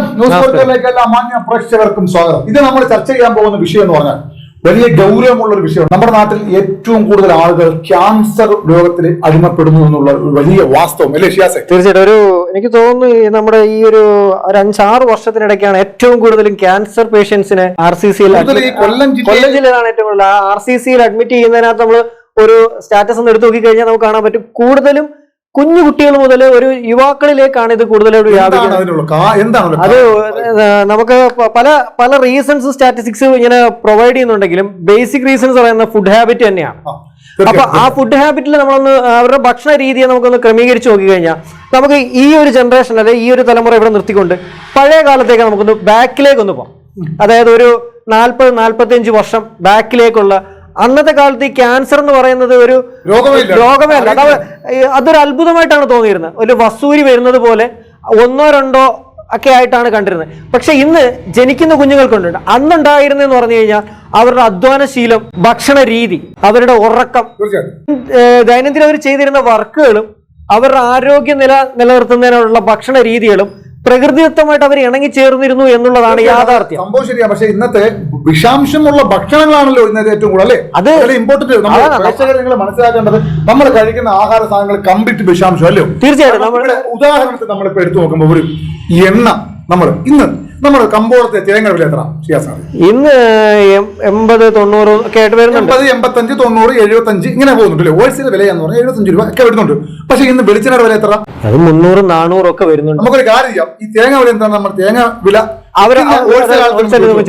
നമസ്കാരം. ന്യൂസ് പോർട്ടലിലേക്ക് എല്ലാ മാന്യ പ്രേക്ഷകർക്കും സ്വാഗതം. ഇത് നമ്മൾ ചർച്ച ചെയ്യാൻ പോകുന്ന വിഷയം എന്ന് പറഞ്ഞാൽ വലിയ ഗൗരവമുള്ള ഒരു വിഷയമാണ്. നമ്മുടെ നാട്ടിൽ ഏറ്റവും കൂടുതൽ ആളുകൾ ക്യാൻസർ രോഗത്തിൽ അടിമപ്പെടുന്നു എന്നുള്ള വലിയ വാസ്തവം. അല്ലേ ഷിയാസെ? തീർച്ചയായിട്ടും. ഒരു എനിക്ക് തോന്നുന്നു നമ്മുടെ ഈ ഒരു ഒരു അഞ്ചാറ് വർഷത്തിനിടയ്ക്കാണ് ഏറ്റവും കൂടുതലും ക്യാൻസർ പേഷ്യൻസിനെ ആർ സി സിയിൽ കൊല്ലം ജില്ലയിലാണ് ഏറ്റവും കൂടുതൽ. ആർ സി സിയിൽ അഡ്മിറ്റ് ചെയ്യുന്നതിനകത്ത് നമ്മൾ ഒരു സ്റ്റാറ്റസ് ഒന്ന് എടുത്തു നോക്കി കഴിഞ്ഞാൽ നമുക്ക് കാണാൻ പറ്റും. കൂടുതലും കുഞ്ഞു കുട്ടികൾ മുതൽ ഒരു യുവാക്കളിലേക്കാണ് ഇത് കൂടുതലായിട്ട് വ്യാപിക്കുന്നത്. അത് നമുക്ക് പല പല റീസൺസ് സ്റ്റാറ്റിസ്റ്റിക്സ് ഇങ്ങനെ പ്രൊവൈഡ് ചെയ്യുന്നുണ്ടെങ്കിലും ബേസിക് റീസൺസ് പറയുന്ന ഫുഡ് ഹാബിറ്റ് തന്നെയാണ്. അപ്പൊ ആ ഫുഡ് ഹാബിറ്റിൽ നമ്മളൊന്ന് അവരുടെ ഭക്ഷണ രീതിയെ നമുക്കൊന്ന് ക്രമീകരിച്ച് നോക്കി കഴിഞ്ഞാൽ നമുക്ക് ഈ ഒരു ജനറേഷൻ അല്ലെ ഈ ഒരു തലമുറ ഇവിടെ നിർത്തിക്കൊണ്ട് പഴയ കാലത്തേക്ക് നമുക്കൊന്ന് ബാക്കിലേക്ക് ഒന്ന് പോകാം അതായത് ഒരു നാൽപ്പത് നാൽപ്പത്തിയഞ്ച് വർഷം ബാക്കിലേക്കുള്ള അന്നത്തെ കാലത്ത് ഈ ക്യാൻസർ എന്ന് പറയുന്നത് ഒരു രോഗമേ രോഗമേ അല്ല അതൊരു അത്ഭുതമായിട്ടാണ് തോന്നിയിരുന്നത്. ഒരു വസൂരി വരുന്നത് പോലെ ഒന്നോ രണ്ടോ ഒക്കെ ആയിട്ടാണ് കണ്ടിരുന്നത്. പക്ഷെ ഇന്ന് ജനിക്കുന്ന കുഞ്ഞുങ്ങൾക്കുണ്ട്. അന്നുണ്ടായിരുന്നെന്ന് പറഞ്ഞു കഴിഞ്ഞാൽ അവരുടെ അധ്വാനശീലം ഭക്ഷണ രീതി അവരുടെ ഉറക്കം ദൈനംദിനം അവർ ചെയ്തിരുന്ന വർക്കുകളും അവരുടെ ആരോഗ്യ നില നിലനിർത്തുന്നതിനുള്ള ഭക്ഷണ രീതികളും പ്രകൃതിദത്തമായിട്ട് അവർ ഇണങ്ങിച്ചേർന്നിരുന്നു എന്നുള്ളതാണ് യാഥാർത്ഥ്യം. സംഭവം ശരിയാ. പക്ഷെ ഇന്നത്തെ വിഷാംശമുള്ള ഭക്ഷണങ്ങളാണല്ലോ ഇന്നത്തെ ഏറ്റവും കൂടുതൽ അല്ലേ? അത് ഇമ്പോർട്ടന്റ്. പ്രേക്ഷകർ നിങ്ങൾ മനസ്സിലാക്കേണ്ടത് നമ്മൾ കഴിക്കുന്ന ആഹാര സാധനങ്ങൾ കംപ്ലീറ്റ് വിഷാംശം അല്ലയോ തീർച്ചയായിട്ടും ഉദാഹരണത്തിന് നമ്മളിപ്പോ എടുത്തു നോക്കുമ്പോൾ ഒരു എണ്ണ നമ്മൾ ഇന്ന് നമ്മൾ കമ്പോളത്തെ തേങ്ങ വില എത്ര സാധിക്കും. ഇന്ന് എൺപത് തൊണ്ണൂറ് ഒക്കെ ആയിട്ട് വരുന്നുണ്ട്. എൺപത് എൺപത്തഞ്ച് തൊണ്ണൂറ് എഴുപത്തഞ്ച് ഇങ്ങനെ പോകുന്നുണ്ട് അല്ലേ ഹോൾസെയിൽ വില എന്ന് പറഞ്ഞാൽ എഴുപത്തഞ്ച് രൂപ ഒക്കെ വരുന്നുണ്ട്. പക്ഷെ ഇന്ന് വെളിച്ചെണ്ണയുടെ വില എത്ര അത് മുന്നൂറ് നാനൂറ് ഒക്കെ വരുന്നുണ്ട്. നമുക്കൊരു കാര്യം ചെയ്യാം. ഈ തേങ്ങ വില എന്താണ്? നമ്മൾ തേങ്ങ വില അവർ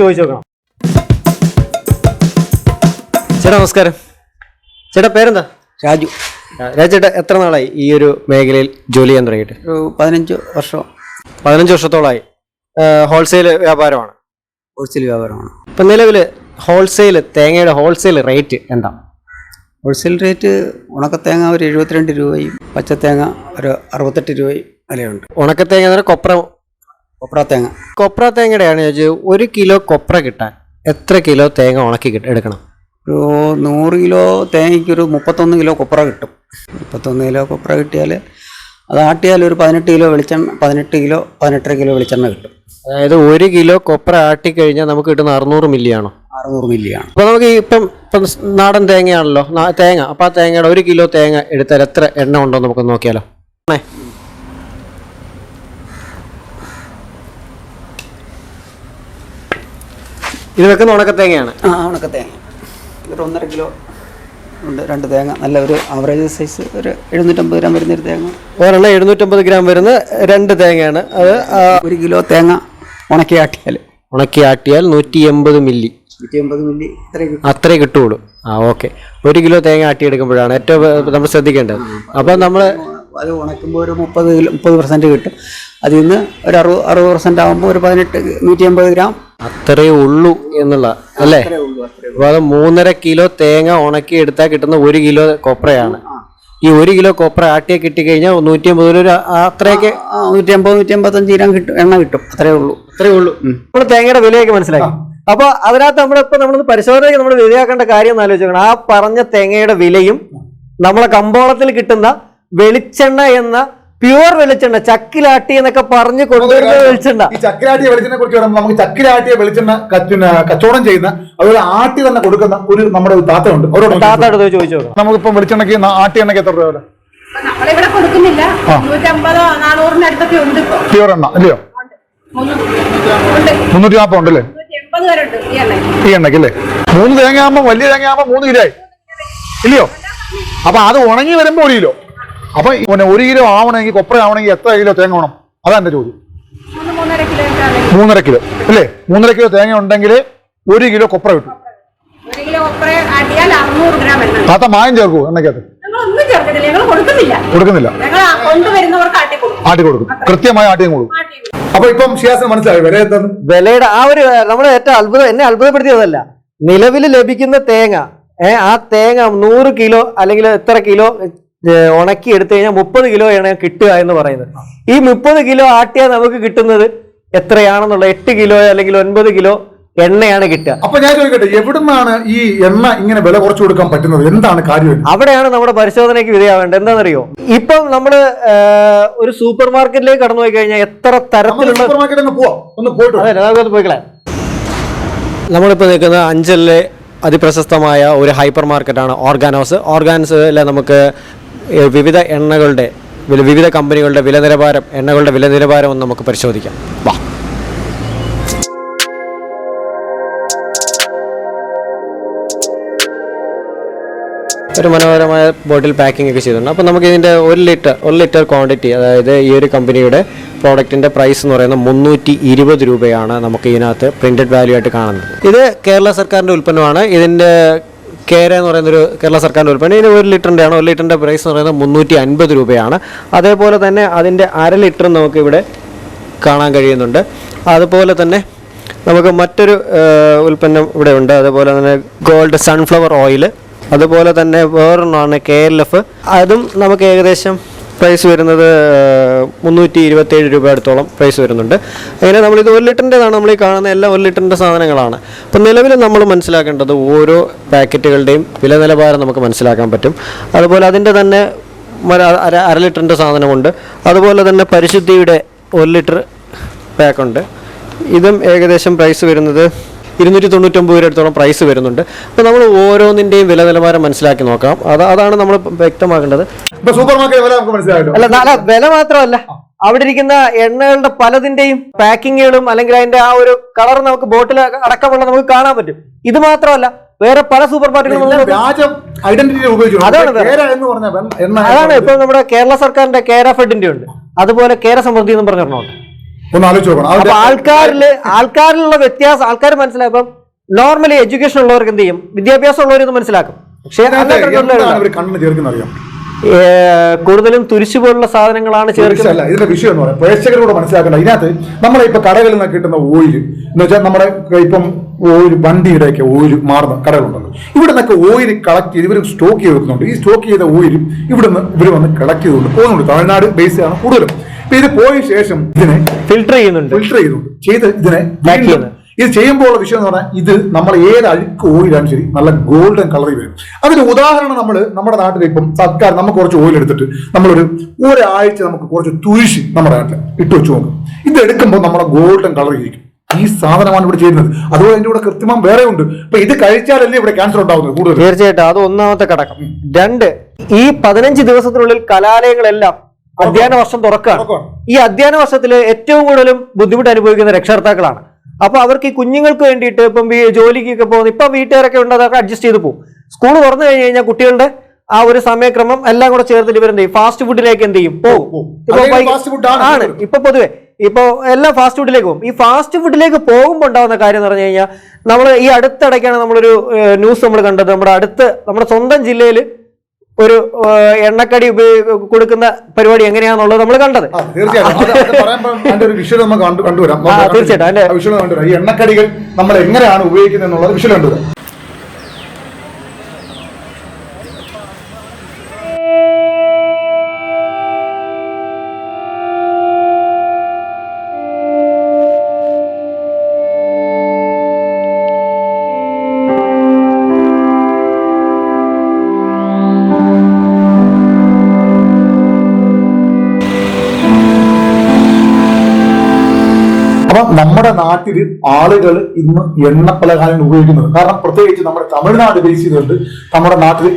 ചോദിച്ചു നോക്കണം. ചേട്ടാ നമസ്കാരം. ചേട്ടാ പേരെന്താ? രാജു. രാജേട്ടാ എത്ര നാളായി ഈ ഒരു മേഖലയിൽ ജോലി ചെയ്യാൻ തുടങ്ങിയിട്ട്? ഒരു പതിനഞ്ച് വർഷം. പതിനഞ്ച് വർഷത്തോളമായി ഹോൾസെയിൽ വ്യാപാരമാണ്. ഹോൾസെയിൽ വ്യാപാരമാണ്. ഇപ്പം നിലവിൽ ഹോൾസെയിൽ തേങ്ങയുടെ ഹോൾസെയിൽ റേറ്റ് എന്താ? ഹോൾസെയിൽ റേറ്റ് ഉണക്കത്തേങ്ങ ഒരു എഴുപത്തിരണ്ട് രൂപയും പച്ചത്തേങ്ങ ഒരു അറുപത്തെട്ട് രൂപയും വിലയുണ്ട്. ഉണക്കത്തേങ്ങ എന്ന് പറഞ്ഞാൽ കൊപ്ര കൊപ്ര തേങ്ങ കൊപ്ര തേങ്ങയുടെയാണ് ചോദിച്ചത് ഒരു കിലോ കൊപ്ര കിട്ടാൻ എത്ര കിലോ തേങ്ങ ഉണക്കി കിട്ട- എടുക്കണം? ഒരു നൂറ് കിലോ തേങ്ങയ്ക്ക് ഒരു മുപ്പത്തൊന്ന് കിലോ കൊപ്ര കിട്ടും. മുപ്പത്തൊന്ന് കിലോ കൊപ്ര കിട്ടിയാൽ അത് ആട്ടിയാൽ ഒരു പതിനെട്ട് കിലോ വെളിച്ചെണ്ണ പതിനെട്ട് കിലോ പതിനെട്ടര കിലോ വെളിച്ചെണ്ണ കിട്ടും. അതായത് ഒരു കിലോ കൊപ്ര ആട്ടിക്കഴിഞ്ഞാൽ നമുക്ക് കിട്ടുന്ന അറുന്നൂറ് മില്ലിയാണോ? അറുന്നൂറ് മില്ലിയാണ്. അപ്പൊ നമുക്ക് ഈ ഇപ്പം ഇപ്പം നാടൻ തേങ്ങയാണല്ലോ നാ- തേങ്ങ. അപ്പൊ ആ തേങ്ങയുടെ ഒരു കിലോ തേങ്ങ എടുത്താൽ എത്ര എണ്ണ ഉണ്ടോ നമുക്ക് നോക്കിയാലോ? ആണേ ഇത് വെക്കുന്ന ഉണക്കത്തേങ്ങയാണ് ആ ഉണക്ക തേങ്ങ. ഒരു ഒന്നര കിലോ ഉണ്ട് രണ്ട് തേങ്ങ. നല്ല ഒരു ആവറേജ് സൈസ് ഒരു എഴുന്നൂറ്റമ്പത് ഗ്രാം വരുന്ന വരുന്നൊരു തേങ്ങ. ഒരെണ്ണം എഴുന്നൂറ്റമ്പത് ഗ്രാം വരുന്ന രണ്ട് തേങ്ങയാണ്. അത് ആ, ഒരു കിലോ തേങ്ങ ഉണക്കി ആട്ടിയാൽ ഉണക്കി ആട്ടിയാൽ നൂറ്റി എൺപത് മില്ലി. നൂറ്റി എൺപത് മില്ലി ഇത്രയും കിട്ടും. അത്രേ കിട്ടുള്ളൂ. ആ ഓക്കെ. ഒരു കിലോ തേങ്ങ ആട്ടിയെടുക്കുമ്പോഴാണ് ഏറ്റവും നമ്മൾ ശ്രദ്ധിക്കേണ്ടത്. അപ്പം നമ്മൾ അത് ഉണക്കുമ്പോൾ ഒരു മുപ്പത് കിലോ മുപ്പത് പെർസെന്റ് കിട്ടും. അതിൽ നിന്ന് ഒരു അറുപത് അറുപത് പെർസെന്റ് ആകുമ്പോൾ ഒരു പതിനെട്ട് നൂറ്റി അമ്പത് ഗ്രാം. അത്രേ ഉള്ളൂ എന്നുള്ള അല്ലേ? അപ്പോൾ അത് മൂന്നര കിലോ തേങ്ങ ഉണക്കി എടുത്താൽ കിട്ടുന്ന ഒരു കിലോ കൊപ്രയാണ്. ഈ ഒരു കിലോ കൊപ്ര ആട്ടിയെ കിട്ടിക്കഴിഞ്ഞാൽ നൂറ്റി അമ്പത് ഒരു അത്രയൊക്കെ നൂറ്റി അമ്പത് നൂറ്റി അമ്പത്തഞ്ച് ഗ്രാം കിട്ടും എണ്ണ കിട്ടും. അത്രേ ഉള്ളൂ. അത്രേ ഉള്ളൂ. നമ്മൾ തേങ്ങയുടെ വിലയൊക്കെ മനസ്സിലാക്കി. അപ്പൊ അതിനകത്ത് നമ്മളിപ്പോ നമ്മൾ പരിശോധനയ്ക്ക് നമ്മൾ വിലയാക്കേണ്ട കാര്യം ഒന്ന് ആലോചിക്കണം ആ പറഞ്ഞ തേങ്ങയുടെ വിലയും നമ്മളെ കമ്പോളത്തിൽ കിട്ടുന്ന വെളിച്ചെണ്ണ എന്ന പ്യുവർ വെളിച്ചെണ്ണ ചക്കിലാട്ടി എന്നൊക്കെ പറഞ്ഞു കൊണ്ടുവരുന്ന വെളിച്ചെണ്ണ. ഈ ചക്കിലാട്ടിയ വെളിച്ചെണ്ണ കുറിച്ച് പറയുമ്പോൾ നമുക്ക് ചക്കിലാട്ടിയ വെളിച്ചെണ്ണ കച്ചുന്ന കച്ചവടം ചെയ്യുന്ന അതുപോലെ ആട്ടി തന്നെ കൊടുക്കുന്ന ഒരു നമ്മുടെ ഒരു താത്തയുണ്ട്. അവരോട് താത്ത താത്താട് പോയി ചോദിച്ചു നമുക്കിപ്പം വെളിച്ചെണ്ണയ്ക്ക് ആട്ടി എണ്ണയ്ക്ക് എത്ര രൂപ നമ്മളിവിടെ കൊടുക്കുന്നില്ല. നൂറ്റമ്പതോ നാനൂറിന്റെ അടുത്തൊക്കെ ഉണ്ട് പ്യുവർ പ്യൂർ എണ്ണ അല്ലയോ? മുന്നൂറ്റി നാൽപ്പത് ഉണ്ടല്ലേ? ഈ എണ്ണ ഈ എണ്ണയ്ക്ക്. അല്ലേ മൂന്ന് തേങ്ങ ആകുമ്പോൾ വലിയ തേങ്ങ ആകുമ്പോൾ മൂന്ന് കിലോ ആയി. ഇല്ലയോ? അപ്പൊ അത് ഉണങ്ങി വരുമ്പോൾ ഒരു കിലോ. അപ്പൊ പിന്നെ ഒരു കിലോ ആവണമെങ്കിൽ കൊപ്ര ആവണമെങ്കിൽ എത്ര കിലോ തേങ്ങ വേണം? അതാ എന്റെ ചോദ്യം. മൂന്ന് മൂന്നര കിലോ അല്ലേ? മൂന്നര കിലോ തേങ്ങ ഉണ്ടെങ്കിൽ ഒരു കിലോ കൊപ്ര കിട്ടും. താത്ത മായം ചേർക്കൂ എണ്ണയ്ക്കകത്ത്. ഞങ്ങൾ കൊടുക്കുന്നില്ല. കൊടുക്കുന്നില്ല. ഞങ്ങൾ കൊണ്ടുവരുന്നവർക്ക് ആട്ടി കൊടുക്കും. ആട്ടി കൊടുക്കും. കൃത്യമായ ആട്ടിയും കൊടുക്കും. അപ്പൊ ഇപ്പം ഷിയാസിന് മനസ്സിലായി വില എന്താണ് വിലയുടെ ആ ഒരു നമ്മൾ ഏറ്റവും അത്ഭുതം എന്നെ അത്ഭുതപ്പെടുത്തിയതല്ല. നിലവിൽ ലഭിക്കുന്ന തേങ്ങ ആ തേങ്ങ നൂറ് കിലോ അല്ലെങ്കിൽ എത്ര കിലോ ഉണക്കി എടുത്തു കഴിഞ്ഞാൽ മുപ്പത് കിലോ ആണ് കിട്ടുക എന്ന് പറയുന്നത്. ഈ മുപ്പത് കിലോ ആട്ടിയാൽ നമുക്ക് കിട്ടുന്നത് എത്രയാണെന്നുള്ള എട്ട് കിലോ അല്ലെങ്കിൽ ഒൻപത് കിലോ എണ്ണയാണ് കിട്ടുക. അപ്പൊ ഞാൻ ചോദിക്കട്ടെ എവിടുന്നാണ് ഈ എണ്ണ ഇങ്ങനെ വില കുറച്ചു കൊടുക്കാൻ പറ്റുന്നത്? എന്താണ് കാര്യം? അവിടെയാണ് നമ്മുടെ പരിശോധനയ്ക്ക് വിധേയാവേണ്ടത്. എന്താണെന്നറിയോ? ഇപ്പം നമ്മൾ ഒരു സൂപ്പർ മാർക്കറ്റിലേക്ക് കടന്നു പോയി കഴിഞ്ഞാൽ എത്ര തരത്തിലുള്ള സൂപ്പർ മാർക്കറ്റിൽ പോവാം. ഒന്ന് പോയിട്ട് വരാം. അതെ നമുക്കൊന്ന് പോയിക്കളെ നമ്മളിപ്പോൾ നിൽക്കുന്നത് അഞ്ചലിലെ അതിപ്രശസ്തമായ ഒരു ഹൈപ്പർ മാർക്കറ്റാണ് ഓർഗാനോസ്. ഓർഗാനോസിലെ നമുക്ക് വിവിധ എണ്ണകളുടെ വിവിധ കമ്പനികളുടെ വില നിലവാരം എണ്ണകളുടെ വില നിലവാരം ഒന്ന് നമുക്ക് പരിശോധിക്കാം. വാ. ഒരു മനോഹരമായ ബോട്ടിൽ പാക്കിംഗ് ഒക്കെ ചെയ്തിട്ടുണ്ട്. അപ്പോൾ നമുക്ക് ഇതിന്റെ ഒരു ലിറ്റർ ഒരു ലിറ്റർ ക്വാണ്ടിറ്റി അതായത് ഈ ഒരു കമ്പനിയുടെ പ്രോഡക്റ്റിന്റെ പ്രൈസ് എന്ന് പറയുന്നത് മുന്നൂറ്റി ഇരുപത് രൂപയാണ് നമുക്ക് ഇതിനകത്ത് പ്രിന്റഡ് വാല്യൂ ആയിട്ട് കാണുന്നത്. ഇത് കേരള സർക്കാരിന്റെ ഉൽപ്പന്നമാണ്. ഇതിന്റെ കേര എന്ന് പറയുന്നൊരു കേരള സർക്കാരിന്റെ ഉൽപ്പന്നം. ഇതിന് ഒരു ലിറ്ററിന്റെ ആണ് ഒരു ലിറ്ററിന്റെ പ്രൈസ് എന്ന് പറയുന്നത് മുന്നൂറ്റി അൻപത് രൂപയാണ്. അതേപോലെ തന്നെ അതിന്റെ അര ലിറ്റർ നമുക്ക് ഇവിടെ കാണാൻ കഴിയുന്നുണ്ട്. അതുപോലെ തന്നെ നമുക്ക് മറ്റൊരു ഉൽപ്പന്നം ഇവിടെ ഉണ്ട്. അതുപോലെ തന്നെ ഗോൾഡ് സൺഫ്ലവർ ഓയിൽ അതുപോലെ തന്നെ വേറൊന്നാണ് കെ എൽ എഫ് അതും നമുക്ക് ഏകദേശം പ്രൈസ് വരുന്നത് മുന്നൂറ്റി ഇരുപത്തേഴ് രൂപ അടുത്തോളം പ്രൈസ് വരുന്നുണ്ട്. അങ്ങനെ നമ്മളിത് ഒരു ലിറ്ററിന്റെതാണ് നമ്മൾ ഈ കാണുന്ന എല്ലാം ഒരു ലിറ്ററിന്റെ സാധനങ്ങളാണ്. അപ്പം നിലവിൽ നമ്മൾ മനസ്സിലാക്കേണ്ടത് ഓരോ പാക്കറ്റുകളുടെയും വില നിലവാരം നമുക്ക് മനസ്സിലാക്കാൻ പറ്റും. അതുപോലെ അതിന്റെ തന്നെ അര അര ലിറ്ററിന്റെ സാധനമുണ്ട്. അതുപോലെ തന്നെ പരിശുദ്ധിയുടെ ഒരു ലിറ്റർ പാക്കുണ്ട് ഇതും ഏകദേശം പ്രൈസ് വരുന്നത് ഇരുന്നൂറ്റി തൊണ്ണൂറ്റൊമ്പത് രൂപ അടുത്തോളം പ്രൈസ് വരുന്നുണ്ട്. അപ്പോൾ നമ്മൾ ഓരോന്നിന്റെയും വില നിലവാരം മനസ്സിലാക്കി നോക്കാം. അത് അതാണ് നമ്മൾ വ്യക്തമാക്കേണ്ടത്. ഇപ്പൊ സൂപ്പർ മാർക്കറ്റ് വില നമുക്ക് മനസ്സിലായല്ലോ. അല്ല അല്ല വില മാത്രമല്ല. അവിടെ ഇരിക്കുന്ന എണ്ണകളുടെ പലതിന്റെയും പാക്കിങ്ങുകളും അല്ലെങ്കിൽ അതിന്റെ ആ ഒരു കളർ നമുക്ക് ബോട്ടിൽ അടക്കമുള്ള നമുക്ക് കാണാൻ പറ്റും. ഇത് മാത്രമല്ല വേറെ പല സൂപ്പർ മാർക്കറ്റുകളും എല്ലാം ഐഡന്റിറ്റി ഉപയോഗിച്ചു. അതാണ് വേറെ. എന്ന് പറഞ്ഞ എണ്ണ അതാണ് ഇപ്പൊ നമ്മുടെ കേരള സർക്കാരിന്റെ കേര ഫെഡിന്റെ ഉണ്ട്. അതുപോലെ കേര സമൃദ്ധി എന്ന് പറഞ്ഞിട്ടുണ്ട് ഒന്ന് ആലോചിച്ച് നോക്കണം. ആൾക്കാരിൽ ആൾക്കാരിൽ ആൾക്കാരിലുള്ള വ്യത്യാസം ആൾക്കാർ മനസ്സിലാക്കും നോർമലി എഡ്യൂക്കേഷൻ ഉള്ളവർക്ക് എന്ത് ചെയ്യും? വിദ്യാഭ്യാസം ഉള്ളവർ മനസ്സിലാക്കും. പക്ഷേ കണ്ണിന് ചേർക്കുന്ന അറിയാം? കൂടുതലും തുരിശു പോലുള്ള സാധനങ്ങളാണ് ചേർക്കുന്നത്. ഇതിന്റെ വിഷയം എന്ന് പറയാം. പ്രേക്ഷകരോട് മനസ്സിലാക്കേണ്ട. ഇതിനകത്ത് നമ്മളെ ഇപ്പൊ കടകളിൽ നിന്ന് കിട്ടുന്ന ഓയിൽ എന്ന് വെച്ചാൽ നമ്മുടെ ഇപ്പം ഓയിൽ വണ്ടിയുടെ ഒക്കെ ഓയിൽ മാറുന്ന കടകളുണ്ടല്ലോ. ഇവിടെ നിന്നൊക്കെ ഓയിൽ കളക്ട് ചെയ്ത് ഇവർ സ്റ്റോക്ക് ചെയ്ത് വെക്കുന്നുണ്ട്. ഈ സ്റ്റോക്ക് ചെയ്ത ഓയിൽ ഇവിടുന്ന് ഇവർ വന്ന് കളക്ട് ചെയ്തുകൊണ്ട് പോകുന്നുണ്ട്. തമിഴ്നാട് ബേസ് ആണ് കൂടുതലും. ഇത് പോയ ശേഷം ഇതിനെ ഫിൽട്ടർ ചെയ്യുന്നുണ്ട്. ഫിൽട്ടർ ചെയ്യുന്നുണ്ട്. ചെയ്ത് ഇതിനെ. ഇത് ചെയ്യുമ്പോൾ ഉള്ള വിഷയം എന്ന് പറഞ്ഞാൽ ഇത് നമ്മൾ ഏത് അഴുക്ക് ഓയിലാണ് ശരി നല്ല ഗോൾഡൻ കളറിൽ വരും. അതിന് ഉദാഹരണം നമ്മൾ നമ്മുടെ നാട്ടിൽ ഇപ്പം സർക്കാർ നമുക്ക് കുറച്ച് ഓയിൽ എടുത്തിട്ട് നമ്മളൊരു ഒരാഴ്ച നമുക്ക് കുറച്ച് തുരിശ് നമ്മുടെ നാട്ടിൽ ഇട്ട് വെച്ച് നോക്കും. ഇത് എടുക്കുമ്പോൾ നമ്മുടെ ഗോൾഡൻ കളർ ഇരിക്കും. ഈ സാധനമാണ് ഇവിടെ ചെയ്യുന്നത്. അതുപോലെ എന്റെ കൂടെ കൃത്രിമം വേറെ ഉണ്ട്. അപ്പൊ ഇത് കഴിച്ചാലല്ലേ ഇവിടെ ക്യാൻസർ ഉണ്ടാവുന്നത് കൂടുതൽ തീർച്ചയായിട്ടും അത് ഒന്നാമത്തെ ഘടകം. രണ്ട് ഈ പതിനഞ്ച് ദിവസത്തിനുള്ളിൽ കലാലയങ്ങളെല്ലാം അധ്യയന വർഷം തുറക്കുകയാണ്. ഈ അധ്യയന വർഷത്തിൽ ഏറ്റവും കൂടുതലും ബുദ്ധിമുട്ട് അനുഭവിക്കുന്ന രക്ഷകർത്താക്കളാണ്. അപ്പൊ അവർക്ക് ഈ കുഞ്ഞുങ്ങൾക്ക് വേണ്ടിയിട്ട് ഇപ്പം ജോലിക്കൊക്കെ പോകുന്ന ഇപ്പൊ വീട്ടുകാരൊക്കെ ഉണ്ട് അതൊക്കെ അഡ്ജസ്റ്റ് ചെയ്ത് പോകും സ്കൂൾ തുറന്നു കഴിഞ്ഞ് കഴിഞ്ഞാൽ കുട്ടികളുടെ ആ ഒരു സമയക്രമം എല്ലാം കൂടെ ചേർത്തിട്ട് ഇവരെന്ത് ചെയ്യും? ഫാസ്റ്റ് ഫുഡിലേക്ക് എന്ത് ചെയ്യും? പോകും ആണ് ഇപ്പൊ പൊതുവെ ഇപ്പൊ എല്ലാം ഫാസ്റ്റ് ഫുഡിലേക്ക് പോകും. ഈ ഫാസ്റ്റ് ഫുഡിലേക്ക് പോകുമ്പോൾ ഉണ്ടാകുന്ന കാര്യം എന്ന് പറഞ്ഞു കഴിഞ്ഞാൽ നമ്മൾ ഈ അടുത്തിടയ്ക്കാണ് നമ്മളൊരു ന്യൂസ് നമ്മൾ കണ്ടത്. നമ്മുടെ അടുത്ത് നമ്മുടെ സ്വന്തം ജില്ലയിൽ ഒരു എണ്ണക്കടി ഉപയോഗ കൊടുക്കുന്ന പരിപാടി എങ്ങനെയാണെന്നുള്ളത് നമ്മൾ കണ്ടത്. തീർച്ചയായിട്ടും. അതിന്റെ തീർച്ചയായിട്ടും. ഈ എണ്ണക്കടികൾ നമ്മൾ എങ്ങനെയാണ് ഉപയോഗിക്കുന്നത് എന്നുള്ളത് വിഷയം കണ്ടുവരാം. നമ്മുടെ നാട്ടിൽ ആളുകൾ ഇന്ന് എണ്ണ പലഹാരങ്ങൾ ഉപയോഗിക്കുന്നത്. കാരണം പ്രത്യേകിച്ച് നമ്മുടെ തമിഴ്നാട് ബേസ് ചെയ്തുകൊണ്ട് നമ്മുടെ നാട്ടിൽ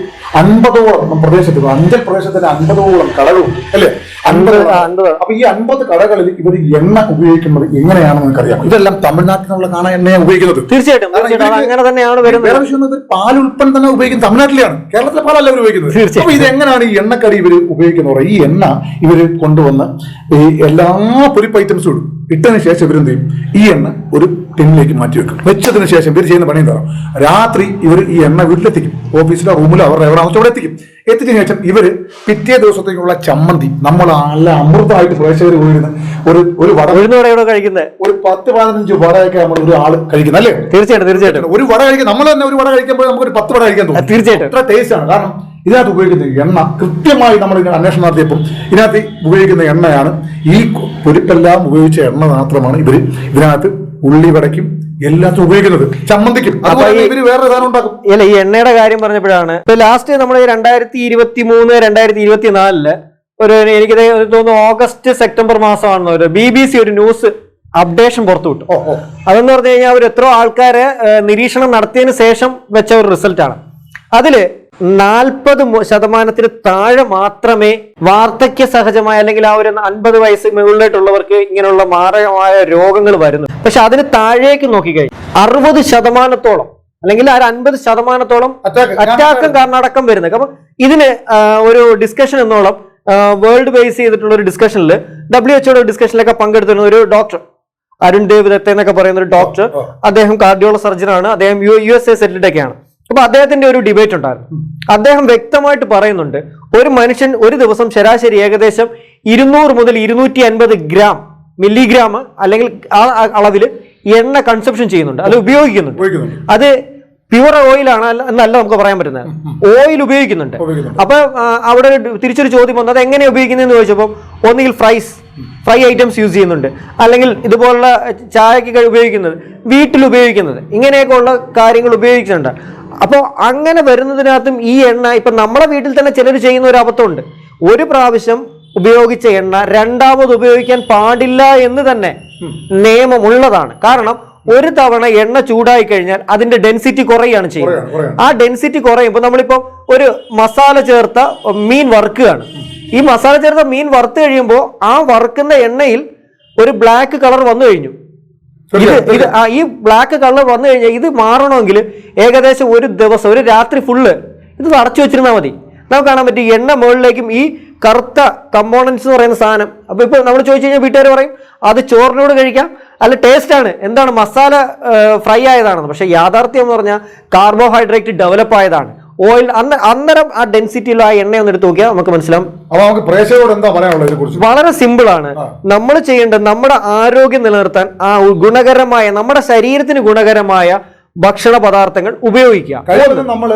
അൻപതോളം പ്രദേശത്ത് അഞ്ചൽ പ്രദേശത്തിന് അൻപതോളം കടകളുണ്ട് അല്ലേ? അൻപത് ആ, അൻപത്. അപ്പൊ ഈ അൻപത് കടകളിൽ ഇവർ എണ്ണ ഉപയോഗിക്കുന്നത് എങ്ങനെയാണെന്ന് നിങ്ങൾക്കറിയാം? ഇതെല്ലാം തമിഴ്നാട്ടിൽ നിന്നുള്ള കാണാൻ എണ്ണയാണ് ഉപയോഗിക്കുന്നത്. തീർച്ചയായിട്ടും അങ്ങനെ തന്നെയാണ് വേറെ വിഷയം പാൽ ഉൽപ്പന്നം തന്നെ ഉപയോഗിക്കുന്നത് തമിഴ്നാട്ടിലാണ് കേരളത്തിലെ പാലല്ല ഇവർ ഉപയോഗിക്കുന്നത്. തീർച്ചയായും. അപ്പൊ ഇത് എങ്ങനെയാണ് ഈ എണ്ണക്കടി ഇവർ ഉപയോഗിക്കുന്നത്? ഈ എണ്ണ ഇവർ കൊണ്ടുവന്ന് ഈ എല്ലാ പൊരിപ്പ് ഐറ്റംസും ഇടും. ഇട്ടതിന് ശേഷം ഇവരെന്ത് ചെയ്യും? ഈ എണ്ണ ഒരു ടിന്നിലേക്ക് മാറ്റി വെക്കും. വെച്ചതിന് ശേഷം ഇവർ ചെയ്യുന്ന പണി എന്താ? രാത്രി ഇവർ ഈ എണ്ണ വീട്ടിലെത്തിക്കും. ഓഫീസിലോ റൂമിലോ അവരുടെ എവിടെ അവിടെ എത്തിക്കും എത്തിച്ച ശേഷം ഇവർ പിറ്റേ ദിവസത്തേക്കുള്ള ചമ്മന്തി നമ്മൾ നല്ല അമൃതമായിട്ട് പ്രേക്ഷകർ പോയിരുന്ന ഒരു ഒരു വട കഴിക്കുന്നത് ഒരു പത്ത് പതിനഞ്ച് വടയൊക്കെ നമ്മൾ ഒരു ആൾ കഴിക്കുന്നത് അല്ലേ? തീർച്ചയായിട്ടും തീർച്ചയായിട്ടും. ഒരു വട കഴിക്കാൻ നമ്മൾ തന്നെ ഒരു വട കഴിക്കുമ്പോൾ നമുക്ക് ഒരു പത്ത് വട കഴിക്കാൻ തോന്നും. തീർച്ചയായിട്ടും. ടേസ്റ്റ് ആണ്. കാരണം ഇതിനകത്ത് ഉപയോഗിക്കുന്ന എണ്ണ കൃത്യമായി നമ്മൾ ഇതിന് അന്വേഷണം നടത്തിയപ്പോൾ ഇതിനകത്ത് ഉപയോഗിക്കുന്ന എണ്ണയാണ്. ഈ പൊരിപ്പെല്ലാം ഉപയോഗിച്ച എണ്ണ മാത്രമാണ് ഇവർ ഇതിനകത്ത് ഉള്ളി വടയ്ക്കും എല്ലാത്തും ഉപയോഗിക്കുന്നത്. ചമ്മന്തിക്കും. അതുപോലെ ഇവർ വേറെ സാധനം ഉണ്ടാക്കും. അല്ല ഈ എണ്ണയുടെ കാര്യം പറഞ്ഞപ്പോഴാണ്. ഇപ്പൊ ലാസ്റ്റ് നമ്മൾ രണ്ടായിരത്തി ഇരുപത്തി മൂന്ന് രണ്ടായിരത്തി ഇരുപത്തി നാലിൽ ഒരു എനിക്ക് തോന്നുന്നു ഓഗസ്റ്റ് സെപ്റ്റംബർ മാസമാണെന്ന് ഒരു ബി ബി സി ഒരു ന്യൂസ് അപ്ഡേഷൻ പുറത്തുവിട്ടു. ഓ ഓ. അതെന്ന് പറഞ്ഞു കഴിഞ്ഞാൽ അവർ എത്രയോ ആൾക്കാരെ നിരീക്ഷണം നടത്തിയതിന് ശേഷം വെച്ച ഒരു റിസൾട്ടാണ് അതിൽ നാൽപ്പത് ശതമാനത്തിന് താഴെ മാത്രമേ വാർദ്ധക്യ സഹജമായ അല്ലെങ്കിൽ ആ ഒരു അൻപത് വയസ്സ് മുകളിലായിട്ടുള്ളവർക്ക് ഇങ്ങനെയുള്ള മാരകമായ രോഗങ്ങൾ വരുന്നു. പക്ഷെ അതിന് താഴേക്ക് നോക്കിക്കഴിഞ്ഞു അറുപത് ശതമാനത്തോളം അല്ലെങ്കിൽ ആ അൻപത് ശതമാനത്തോളം. അറ്റാക്കും കാരണടക്കം വരുന്നത്. അപ്പൊ ഇതിന് ഒരു ഡിസ്കഷൻ എന്നോളം വേൾഡ് ബേസ് ചെയ്തിട്ടുള്ള ഒരു ഡിസ്കഷനിൽ ഡബ്ല്യു എച്ച്ഒയുടെ ഡിസ്കഷനിലൊക്കെ പങ്കെടുത്തിരുന്ന ഒരു ഡോക്ടർ അരുൺ ദേവ് ദത്ത എന്നൊക്കെ പറയുന്ന ഒരു ഡോക്ടർ അദ്ദേഹം കാർഡിയോളജി സർജനാണ് അദ്ദേഹം U U S A settled ഒക്കെയാണ്. അപ്പൊ അദ്ദേഹത്തിന്റെ ഒരു ഡിബേറ്റ് ഉണ്ടായിരുന്നു. അദ്ദേഹം വ്യക്തമായിട്ട് പറയുന്നുണ്ട് ഒരു മനുഷ്യൻ ഒരു ദിവസം ശരാശരി ഏകദേശം ഇരുന്നൂറ് മുതൽ ഇരുന്നൂറ്റി അൻപത് ഗ്രാം മില്ലിഗ്രാം അല്ലെങ്കിൽ ആ അളവിൽ എണ്ണ കൺസപ്ഷൻ ചെയ്യുന്നുണ്ട്. അത് ഉപയോഗിക്കുന്നുണ്ട്. അത് പ്യുവർ ഓയിലാണ് എന്നല്ല നമുക്ക് പറയാൻ പറ്റുന്നത്. ഓയിൽ ഉപയോഗിക്കുന്നുണ്ട്. അപ്പൊ അവിടെ ഒരു തിരിച്ചൊരു ചോദ്യം വന്നത് എങ്ങനെ ഉപയോഗിക്കുന്നതെന്ന് ചോദിച്ചപ്പോൾ ഒന്നുകിൽ ഫ്രൈസ് ഫ്രൈ ഐറ്റംസ് യൂസ് ചെയ്യുന്നുണ്ട്. അല്ലെങ്കിൽ ഇതുപോലുള്ള ചായക്ക് ഉപയോഗിക്കുന്നത് വീട്ടിൽ ഉപയോഗിക്കുന്നത്. ഇങ്ങനെയൊക്കെ ഉള്ള കാര്യങ്ങൾ ഉപയോഗിക്കുന്നുണ്ട്. അപ്പോൾ അങ്ങനെ വരുന്നതിനകത്തും ഈ എണ്ണ ഇപ്പൊ നമ്മളെ വീട്ടിൽ തന്നെ ചിലർ ചെയ്യുന്ന ഒരു അബദ്ധമുണ്ട്. ഒരു പ്രാവശ്യം ഉപയോഗിച്ച എണ്ണ രണ്ടാമത് ഉപയോഗിക്കാൻ പാടില്ല എന്ന് തന്നെ നിയമമുള്ളതാണ്. കാരണം ഒരു തവണ എണ്ണ ചൂടായി കഴിഞ്ഞാൽ അതിന്റെ ഡെൻസിറ്റി കുറയുകയാണ് ചെയ്യുന്നത്. ആ ഡെൻസിറ്റി കുറയുമ്പോൾ നമ്മളിപ്പോൾ ഒരു മസാല ചേർത്ത മീൻ വറുക്കുകയാണ്. ഈ മസാല ചേർത്ത മീൻ വറുത്ത് കഴിയുമ്പോൾ ആ വറുക്കുന്ന എണ്ണയിൽ ഒരു ബ്ലാക്ക് കളർ വന്നു കഴിഞ്ഞു. ഇത് ഇത് ഈ ബ്ലാക്ക് കളർ വന്നു കഴിഞ്ഞാൽ ഇത് മാറണമെങ്കിൽ ഏകദേശം ഒരു ദിവസം ഒരു രാത്രി ഫുള്ള് ഇത് അടച്ചു വെച്ചിരുന്നാൽ മതി. നമുക്ക് കാണാൻ പറ്റും എണ്ണ മുകളിലേക്കും ഈ കറുത്ത കമ്പോണൻസ് എന്ന് പറയുന്ന സാധനം. അപ്പൊ ഇപ്പൊ നമ്മൾ ചോദിച്ചു കഴിഞ്ഞാൽ വീട്ടുകാർ പറയും അത് ചോറിനോട് കഴിക്കാം. അല്ല ടേസ്റ്റ് ആണ്. എന്താണ്? മസാല ഫ്രൈ ആയതാണെന്ന്. പക്ഷേ യാഥാർത്ഥ്യം എന്ന് പറഞ്ഞാൽ കാർബോഹൈഡ്രേറ്റ് ഡെവലപ്പ് ആയതാണ്. ഓയിൽ അന്ന അന്നേരം ആ ഡെൻസിറ്റിയിൽ ആ എണ്ണ ഒന്ന് എടുത്ത് നോക്കിയാൽ നമുക്ക് മനസ്സിലാവും. നമുക്ക് പ്രേക്ഷകരോട് എന്താ പറയാനുള്ളത് വളരെ സിമ്പിൾ ആണ്. നമ്മൾ ചെയ്യേണ്ടത് നമ്മുടെ ആരോഗ്യം നിലനിർത്താൻ ആ ഗുണകരമായ നമ്മുടെ ശരീരത്തിന് ഗുണകരമായ ഭക്ഷണ പദാർത്ഥങ്ങൾ ഉപയോഗിക്കുക കഴിവതും നമ്മൾ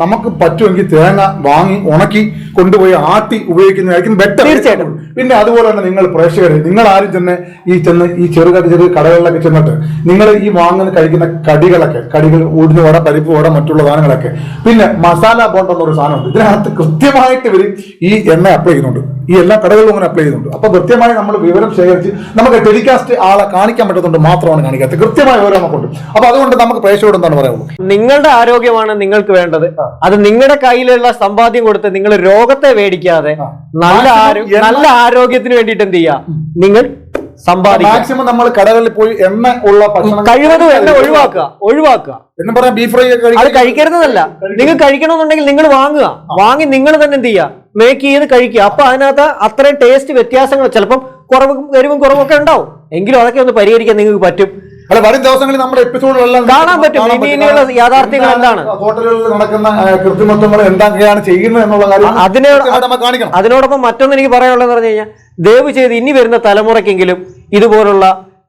നമുക്ക് പറ്റുമെങ്കിൽ തേങ്ങ വാങ്ങി ഉണക്കി കൊണ്ടുപോയി ആട്ടി ഉപയോഗിക്കുന്നതായിരിക്കും ബെറ്റർ തീർച്ചയായിട്ടും. പിന്നെ അതുപോലെ തന്നെ നിങ്ങൾ പ്രേക്ഷകർ നിങ്ങൾ ആരും ചെന്ന് ഈ ചെന്ന് ഈ ചെറുകട ചെറിയ കടകളിലൊക്കെ ചെന്നിട്ട് നിങ്ങൾ ഈ വാങ്ങുന്ന കഴിക്കുന്ന കടികളൊക്കെ കടികൾ ഉഴുന്ന വട പരിപ്പ് വട മറ്റുള്ള സാധനങ്ങളൊക്കെ പിന്നെ മസാല ബോണ്ട് എന്നൊരു സാധനമുണ്ട്. ഇതിനകത്ത് കൃത്യമായിട്ട് ഇവർ ഈ എണ്ണ അപ്ലൈ ചെയ്യുന്നുണ്ട്. ഈ എല്ലാ കടകളിലും അങ്ങനെ അപ്ലൈ ചെയ്യുന്നുണ്ട്. അപ്പൊ കൃത്യമായി നമ്മൾ വിവരം ശേഖരിച്ച് നമുക്ക് ടെലികാസ്റ്റ് ആളെ കാണിക്കാൻ പറ്റുന്നുണ്ട് മാത്രമാണ് കാണിക്കാത്തത്. കൃത്യമായ വിവരം നമുക്കുണ്ട്. അപ്പൊ അതുകൊണ്ട് നമുക്ക് പ്രേക്ഷകരോട് എന്താണ് പറയുന്നത്? നിങ്ങളുടെ ആരോഗ്യമാണ് നിങ്ങൾക്ക് വേണ്ടത്. അത് നിങ്ങളുടെ കയ്യിലുള്ള സമ്പാദ്യം കൊടുത്ത് നിങ്ങൾ രോഗത്തെ മേടിക്കാതെ നല്ല നല്ല ആരോഗ്യത്തിന് വേണ്ടിയിട്ട് എന്ത് ചെയ്യുക നിങ്ങൾ സമ്പാദിക്കും മാക്സിമം നമ്മൾ കടകളിൽ പോയി എണ്ണ ഉള്ള ഭക്ഷണം കഴിവതും എണ്ണ ഒഴിവാക്കുക. ഒഴിവാക്കുക. എന്ന് പറയാൻ ബീഫ് ഫ്രൈ അത് കഴിക്കരുതല്ല നിങ്ങൾ കഴിക്കണമെന്നുണ്ടെങ്കിൽ നിങ്ങൾ വാങ്ങുക. വാങ്ങി നിങ്ങൾ തന്നെ എന്ത് ചെയ്യുക മേക്ക് ചെയ്ത് കഴിക്കുക. അപ്പൊ അതിനകത്ത് അത്രയും ടേസ്റ്റ് വ്യത്യാസങ്ങൾ ചിലപ്പം കുറവും എരിവും കുറവൊക്കെ ഉണ്ടാവും. എങ്കിലും അതൊക്കെ ഒന്ന് പരിഹരിക്കാൻ നിങ്ങൾക്ക് പറ്റും. അല്ല വരും ദിവസങ്ങളിൽ നമ്മുടെ എപ്പിസോഡുകളെല്ലാം കാണാൻ പറ്റും. ഇനിയുള്ള യാഥാർത്ഥ്യങ്ങൾ എന്താണ്? ഹോട്ടലുകളിൽ നടക്കുന്ന കൃത്രിമത്വങ്ങൾ എന്തൊക്കെയാണ് ചെയ്യുന്നത് എന്നുള്ള കാര്യം അതിനോട് അതിനോടൊപ്പം മറ്റൊന്ന് എനിക്ക് പറയാനുള്ളതെന്ന് പറഞ്ഞു കഴിഞ്ഞാൽ ദയവ് ചെയ്ത് ഇനി വരുന്ന തലമുറയ്ക്കെങ്കിലും ഇതുപോലുള്ള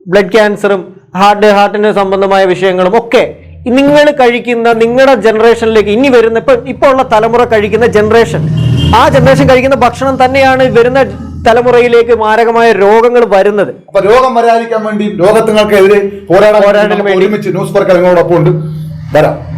ബ്ലഡ് ക്യാൻസറും ഹാർട്ട് ഹാർട്ടിന് സംബന്ധമായ വിഷയങ്ങളും ഒക്കെ നിങ്ങൾ കഴിക്കുന്ന നിങ്ങളുടെ ജനറേഷനിലേക്ക് ഇനി വരുന്ന ഇപ്പൊ ഇപ്പോൾ ഉള്ള തലമുറ കഴിക്കുന്ന ജനറേഷൻ ആ ജനറേഷൻ കഴിക്കുന്ന ഭക്ഷണം തന്നെയാണ് വരുന്ന തലമുറയിലേക്ക് മാരകമായ രോഗങ്ങൾ വരുന്നത്. അപ്പൊ രോഗം വരാതിരിക്കാൻ വേണ്ടി രോഗത്തിനൊക്കെ പോരാടാൻ പോരാടാൻ വേണ്ടി. ഒരുമിച്ച് ന്യൂസ് പേർക്ക് അതിനോടൊപ്പം ഉണ്ട്. വരാം.